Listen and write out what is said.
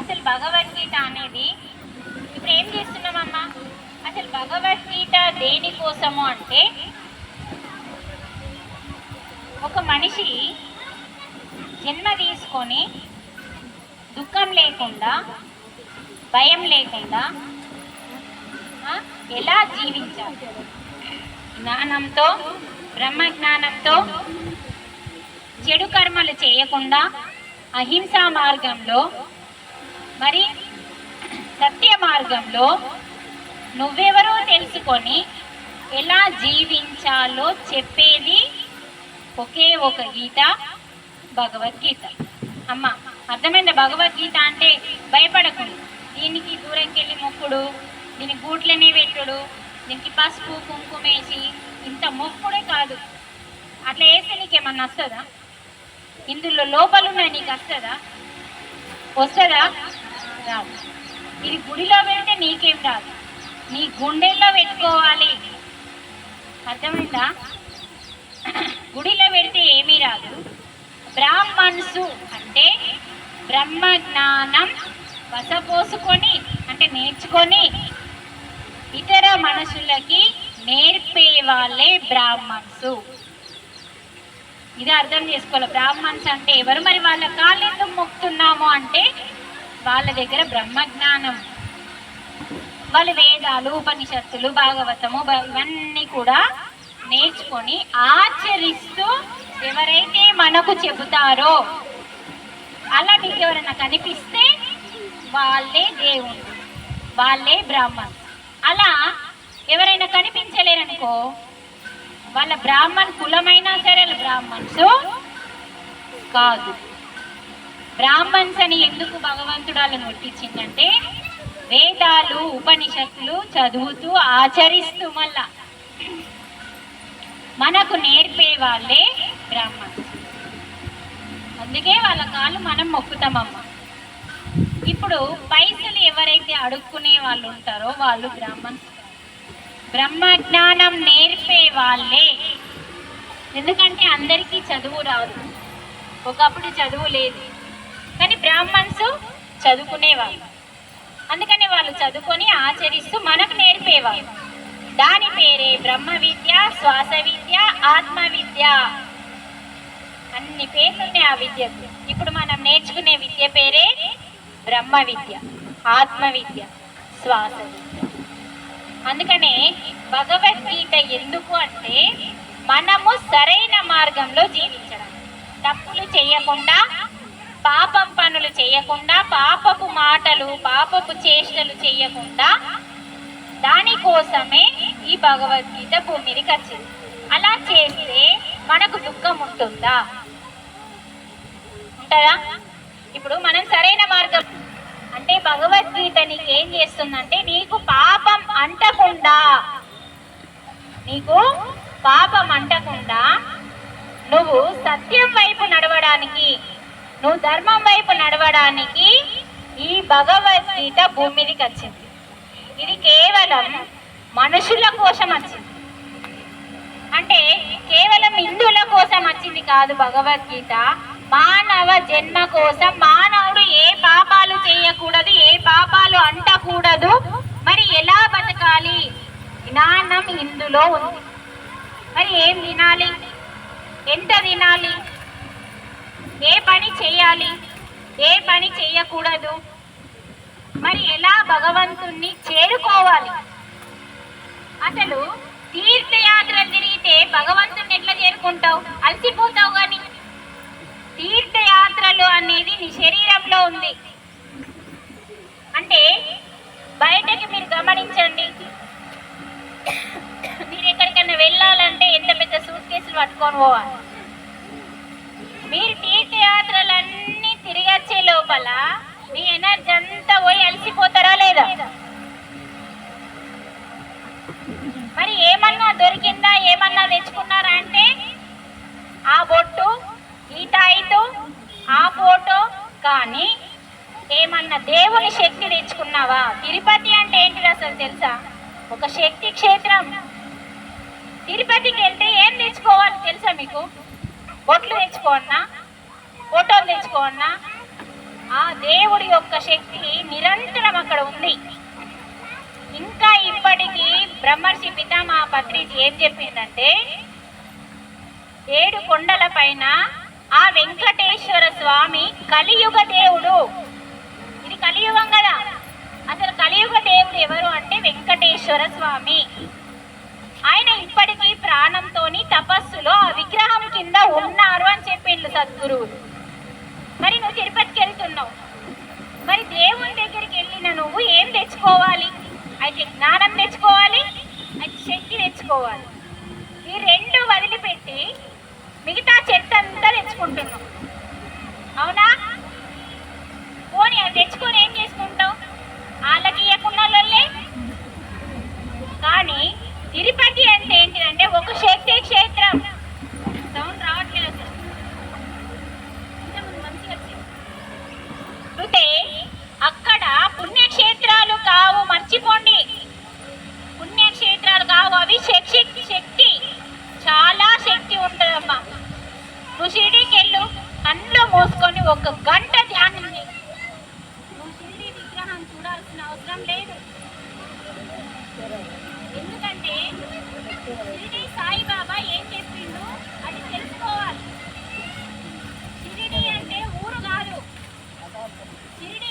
అసలు భగవద్గీత అనేది ఇప్పుడు ఏం చేస్తున్నామమ్మా? అసలు భగవద్గీత దేనికోసము అంటే ఒక మనిషి జన్మ తీసుకొని దుఃఖం లేకుండా భయం లేకుండా ఎలా జీవించాలి? జ్ఞానంతో బ్రహ్మ జ్ఞానంతో చెడు కర్మలు చేయకుండా అహింసా మార్గంలో మరి సత్య మార్గంలో నువ్వెవరో తెలుసుకొని ఎలా జీవించాలో చెప్పేది ఒకే ఒక గీత భగవద్గీత. అమ్మ అర్థమైందా? భగవద్గీత అంటే భయపడకుండా దీనికి దూరంకి వెళ్ళి మొక్కుడు దీనికి గూట్లనే పెట్టుడు దీనికి పసుపు కుంకుమేసి ఇంత మొక్కుడే కాదు. అట్లా వేస్తే నీకేమన్నా వస్తుందా ఇందులో లోపలున్నాయి నీకు వస్తుందా? వస్తుందా? రాదు ఇది గుడిలో పెడితే నీకేం రాదు. నీ గుండెల్లో పెట్టుకోవాలి. అర్థమైందా? గుడిలో పెడితే ఏమీ రాదు. బ్రాహ్మణ్సు అంటే బ్రహ్మ జ్ఞానం వసపోసుకొని అంటే నేర్చుకొని ఇతర మనుషులకి నేర్పే వాళ్ళే బ్రాహ్మణ్సు. ఇది అర్థం చేసుకోవాలి. బ్రాహ్మణ్స్ అంటే ఎవరు? మరి వాళ్ళ కాళ్ళు ఎందుకు మొక్కుతున్నాము అంటే వాళ్ళ దగ్గర బ్రహ్మజ్ఞానం. వాళ్ళ వేదాలు ఉపనిషత్తులు భాగవతము ఇవన్నీ కూడా నేర్చుకొని ఆచరిస్తూ ఎవరైతే మనకు చెబుతారో అలా మీకు ఎవరైనా కనిపిస్తే వాళ్ళే దేవుడు వాళ్ళే బ్రాహ్మణ్. అలా ఎవరైనా కనిపించలేరనుకో వాళ్ళ బ్రాహ్మణ్ కులమైనా సరే బ్రాహ్మణ్స్ కాదు. బ్రాహ్మణ్స్ అని ఎందుకు భగవంతుడు వాళ్ళని ఒట్టించిందంటే వేదాలు ఉపనిషత్తులు చదువుతూ ఆచరిస్తూ మళ్ళా. మనకు నేర్పే వాళ్ళే బ్రాహ్మణ్స్ అందుకే వాళ్ళ కాళ్ళు మనం మొక్కుతామమ్మ. ఇప్పుడు పైసలు ఎవరైతే అడుక్కునే వాళ్ళు ఉంటారో వాళ్ళు బ్రాహ్మణ్స్ బ్రహ్మ జ్ఞానం నేర్పే వాళ్ళే. ఎందుకంటే అందరికీ చదువు రాదు. ఒకప్పుడు చదువు లేదు. కానీ బ్రాహ్మణ్స్ చదువుకునేవారు. అందుకని వాళ్ళు చదువుకొని ఆచరిస్తూ మనకు నేర్పేవారు. దాని పేరే బ్రహ్మ విద్య శ్వాస విద్య ఆత్మ విద్య. అన్ని పేర్లున్నాయి ఆ విద్యకు. ఇప్పుడు మనం నేర్చుకునే విద్య పేరే బ్రహ్మ విద్య ఆత్మ విద్య శ్వాస విద్య. అందుకనే భగవద్గీత ఎందుకు అంటే మనము సరైన మార్గంలో జీవించడం. తప్పులు చేయకుండా పాపం పనులు చేయకుండా పాపపు మాటలు పాపపు చేష్టలు చేయకుండా దానికోసమే ఈ భగవద్గీత భూమి మీదకి వచ్చింది అలా చేస్తే మనకు దుఃఖం ఉంటుందా? ఉంటుందా? ఇప్పుడు మనం సరైన మార్గం అంటే భగవద్గీత నీకు ఏం చేస్తుందంటే నీకు పాపం అంటకుండా నీకు పాపం అంటకుండా నువ్వు సత్యం వైపు నడవడానికి నువ్వు ధర్మం వైపు నడవడానికి ఈ భగవద్గీత భూమి మీదకి వచ్చింది. ఇది కేవలం మనుషుల కోసం వచ్చింది. అంటే కేవలం హిందువుల కోసం వచ్చింది కాదు భగవద్గీత. మానవ జన్మ కోసం మానవుడు ఏ పాపాలు చేయకూడదు ఏ పాపాలు అంటకూడదు. మరి ఎలా బతకాలి? జ్ఞానం ఇందులో ఉంది. మరి ఏం తినాలి? ఎంత తినాలి? ఏ పని చేయాలి? ఏ పని చేయకూడదు? మరి ఎలా భగవంతుణ్ణి చేరుకోవాలి? అసలు తీర్థయాత్రలు తిరిగితే భగవంతుణ్ణి ఎట్లా చేరుకుంటావు? అలసిపోతావు కానీ తీర్థయాత్రలు అనేది నీ శరీరంలో ఉంది. అంటే బయటకి మీరు గమనించండి. మీరు ఎక్కడికైనా వెళ్ళాలంటే ఎంత పెద్ద సూట్ కేసులు పట్టుకొని పోవాలి. మీరు లోపల ఎనర్జీ అంతా పోయి అలసిపోతారా లేదా? మరి ఏమన్నా దొరికిందా ఏమన్నా తెచ్చుకున్నారా అంటే ఆ బొట్టు ఈ తాయితో ఆ ఫోటో కానీ ఏమన్నా దేవుని శక్తి తెచ్చుకున్నావా? తిరుపతి అంటే ఏంటిది అసలు తెలుసా? ఒక శక్తి క్షేత్రం. తిరుపతికి వెళ్తే ఏం తెచ్చుకోవాలి తెలుసా మీకు? బొట్లు తెచ్చుకోవన్నా ఫోటోలు తెచ్చుకోవన్నా ఆ దేవుడి యొక్క శక్తి నిరంతరం అక్కడ ఉంది. ఇంకా ఇప్పటికీ బ్రహ్మర్షి పితామహ పత్రిజీ ఏం చెప్పిందంటే ఏడు కొండల పైన ఆ వెంకటేశ్వర స్వామి కలియుగ దేవుడు. ఇది కలియుగం కదా. అసలు కలియుగ దేవుడు ఎవరు అంటే వెంకటేశ్వర స్వామి. ఆయన ఇప్పటికీ ప్రాణంతోని తపస్సులో ఆ విగ్రహం కింద ఉన్నారు అని చెప్పిండు సద్గురువులు. మరి నువ్వు తిరుపతికి వెళ్తున్నావు. మరి దేవుని దగ్గరికి వెళ్ళిన నువ్వు ఏం తెచ్చుకోవాలి? అయితే జ్ఞానం తెచ్చుకోవాలి అయితే శక్తి తెచ్చుకోవాలి. ఈ రెండు వదిలిపెట్టి మిగతా చెత్త అంతా తెచ్చుకుంటున్నావు. అవునా? పోనీ అది తెచ్చుకొని ఏం చేసుకుంటావు? వాళ్ళకి ఇవ్వకుండా కానీ తిరుపతి అంటే ఏంటిదంటే ఒక ఎందుకంటే షిరిడి సాయిబాబా ఏం చెప్పిండు అది తెలుసుకోవాలి. షిరిడి అంటే ఊరు కాదు. షిరిడి